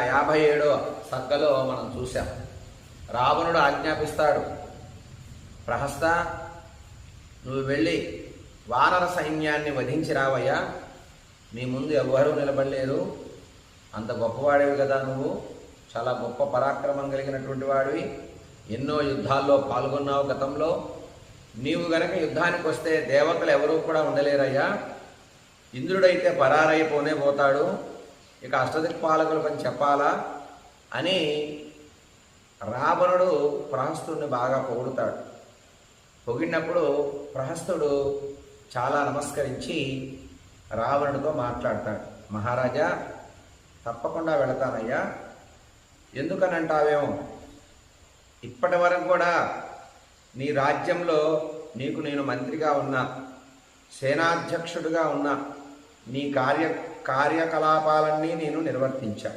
యాభై ఏడో సక్కలో మనం చూసాం రావణుడు ఆజ్ఞాపిస్తాడు ప్రహస్త నువ్వు వెళ్ళి వానర సైన్యాన్ని వధించి రావయ్యా. నీ ముందు ఎవ్వరూ నిలబడలేరు అంత గొప్పవాడివి కదా నువ్వు. చాలా గొప్ప పరాక్రమం కలిగినటువంటి వాడివి. ఎన్నో యుద్ధాల్లో పాల్గొన్నావు గతంలో. నీవు గనక యుద్ధానికి వస్తే దేవతలు ఎవరూ కూడా ఉండలేరయ్యా. ఇంద్రుడైతే పరారైపోనే పోతాడు. ఇక అష్టదిక్పాలకుల పని చెప్పాలా? అని రావణుడు ప్రహస్తుడిని బాగా పొగుడుతాడు. పొగిడినప్పుడు ప్రహస్తుడు చాలా నమస్కరించి రావణుడితో మాట్లాడతాడు. మహారాజా తప్పకుండా వెళతానయ్యా. ఎందుకనంటావేమో? ఇప్పటి వరకు కూడా నీ రాజ్యంలో నీకు నేను మంత్రిగా ఉన్నా సేనాధ్యక్షుడిగా ఉన్నా నీ కార్య కార్యకలాపాలన్నీ నేను నిర్వర్తించా.